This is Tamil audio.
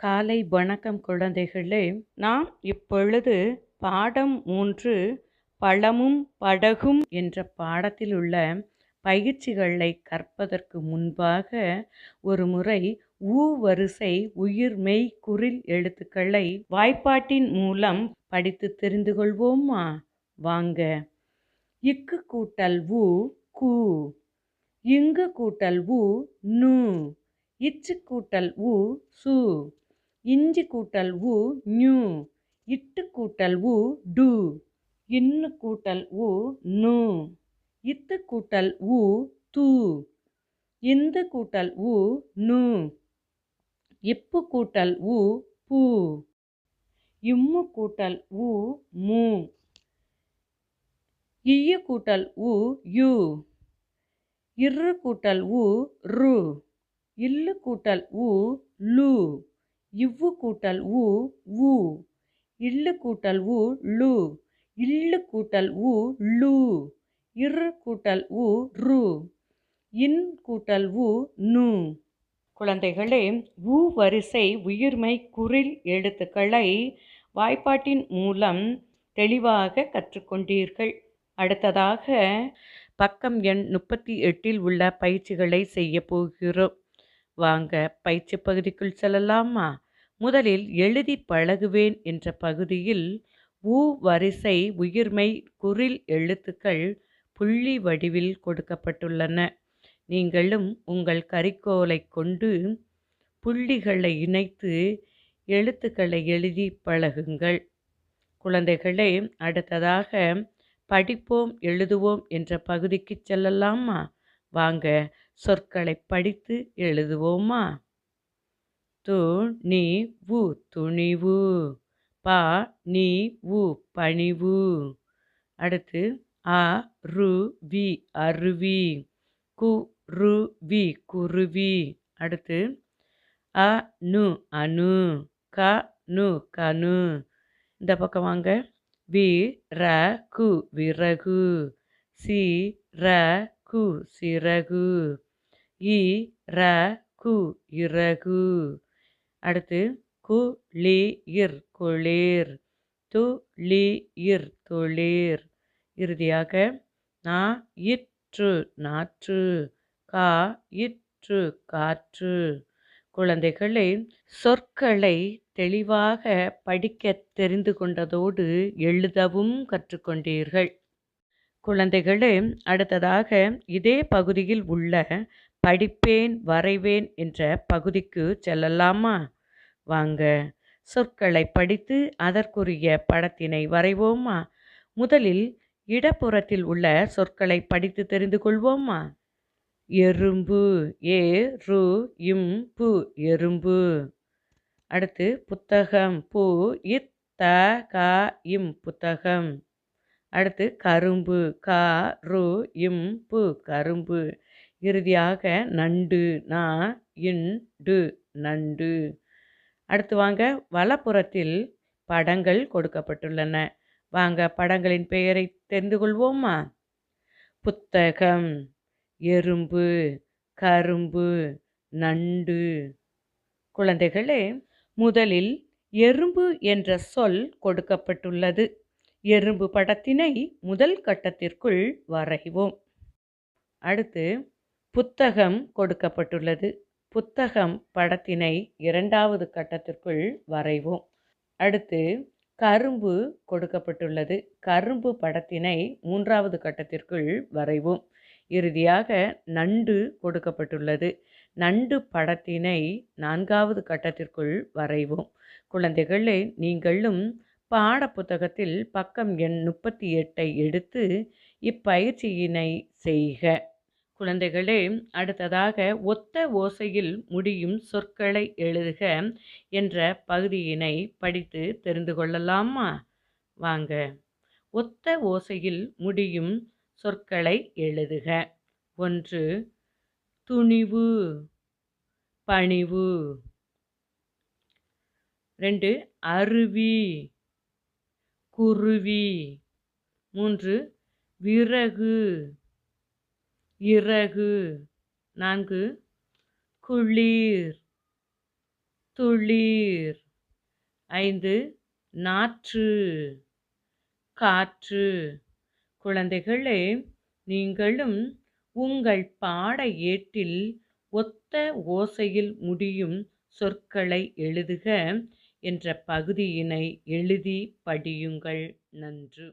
காலை வணக்கம் குழந்தைகளே நாம் இப்பொழுது பாடம் மூன்று பழமும் படகும் என்ற பாடத்தில் உள்ள பயிற்சிகளை கற்பதற்கு முன்பாக ஒரு முறை ஊ வரிசை உயிர் மெய் குறில் எழுத்துக்களை வாய்ப்பாட்டின் மூலம் படித்து தெரிந்து கொள்வோமா? வாங்க. இக்கு கூட்டல் ஊ கூ. இங்கு கூட்டல் ஊ நு. இச்சு கூட்டல் ஊ சு. இஞ்சி கூட்டல் உ நியூ இட்டு கூட்டல் உ டு இன்னு கூட்டல் உ நு இத்து கூட்டல் உ தூ இந்து கூட்டல் உ நு இப்பு கூட்டல் உ பூ இம்மு கூட்டல் உ மு இய்யு கூட்டல் உ யு இரு கூட்டல் உ ரு இல்லு கூட்டல் உ லு இவ்வு கூட்டல் ஊ உ. இல்லு கூட்டல் உ லு. இல்லு கூட்டல் உ லு. இரு கூட்டல் உ ரு. இன் கூட்டல் உ நு. குழந்தைகளே உ வரிசை உயிர்மை குறில் எழுத்துக்களை வாய்ப்பாட்டின் மூலம் தெளிவாக கற்றுக்கொண்டீர்கள். அடுத்ததாக பக்கம் எண் முப்பத்தி எட்டில் உள்ள பயிற்சிகளை செய்ய போகிறோம். வாங்க பயிற்சி பகுதிக்குள் செல்லலாமா? முதலில் எழுதி பழகுவேன் என்ற பகுதியில் ஊ வரிசை உயிர்மை குறில் எழுத்துக்கள் புள்ளி வடிவில் கொடுக்கப்பட்டுள்ளன. நீங்களும் உங்கள் கரிக்கோலை கொண்டு புள்ளிகளை இணைத்து எழுத்துக்களை எழுதி பழகுங்கள். குழந்தைகளே அடுத்ததாக படிப்போம் எழுதுவோம் என்ற பகுதிக்கு செல்லலாமா? வாங்க சொற்களை படித்து எழுதுவோமா? து வு துணிவு. பா நீ உ பணிவு. அடுத்து அ ரு வி அருவி. கு ரு வி குருவி. அடுத்து அ நு அணு. க நு கனு இந்த பக்கம் வாங்க. வி ர கு விறகு. சி ர கு சிறகு. இ ர கு இறகு. அடுத்து கு லி இர் குளிர். து லி இர் துளிர். இறுதியாக நா இற்று நாற்று. கா இற்று காற்று. குழந்தைகளை சொற்களை தெளிவாக படிக்க தெரிந்து கொண்டதோடு எழுதவும் கற்றுக்கொண்டீர்கள். குழந்தைகளே அடுத்ததாக இதே பகுதியில் உள்ள படிப்பேன் வரைவேன் என்ற பகுதிக்கு செல்லலாமா? வாங்க. சொற்களை படித்து அதற்குரிய படத்தினை வரைவோமா? முதலில் இடப்புறத்தில் உள்ள சொற்களை படித்து தெரிந்து கொள்வோமா? எறும்பு ஏ ரு இம் பு எறும்பு. அடுத்து புத்தகம் பு இத் த க இம் புத்தகம். அடுத்து கரும்பு க ரு இம் பு கரும்பு. இறுதியாக நண்டு நா இன் டு நண்டு. அடுத்து வாங்க. வலப்புறத்தில் படங்கள் கொடுக்கப்பட்டுள்ளன. வாங்க படங்களின் பெயரை தெரிந்து கொள்வோமா? புத்தகம் எறும்பு கரும்பு நண்டு. குழந்தைகளே முதலில் எறும்பு என்ற சொல் கொடுக்கப்பட்டுள்ளது. எறும்பு படத்தினை முதல் கட்டத்திற்குள் வரைவோம். அடுத்து புத்தகம் கொடுக்கப்பட்டுள்ளது. புத்தகம் படத்தினை இரண்டாவது கட்டத்திற்குள் வரைவோம். அடுத்து கரும்பு கொடுக்கப்பட்டுள்ளது. கரும்பு படத்தினை மூன்றாவது கட்டத்திற்குள் வரைவோம். இறுதியாக நண்டு கொடுக்கப்பட்டுள்ளது. நண்டு படத்தினை நான்காவது கட்டத்திற்குள் வரைவோம். குழந்தைகளே நீங்களும் பாடப்புத்தகத்தில் பக்கம் எண் முப்பத்தி எட்டை எடுத்து இப்பயிற்சியினை செய்க. குழந்தைகளே அடுத்ததாக ஒத்த ஓசையில் முடியும் சொற்களை எழுதுக என்ற பகுதியினை படித்து தெரிந்து கொள்ளலாமா? வாங்க. ஒத்த ஓசையில் முடியும் சொற்களை எழுதுக. ஒன்று துணிவு பணிவு. ரெண்டு அருவி குருவி. மூன்று விறகு. இறகு. நான்கு. குளிர். துளிர். ஐந்து. நாற்று. காற்று. குழந்தைகளே நீங்களும் உங்கள் பாட ஏட்டில் ஒத்த ஓசையில் முடியும் சொற்களை எழுதுக என்ற பகுதியினை எழுதி படியுங்கள். நன்று.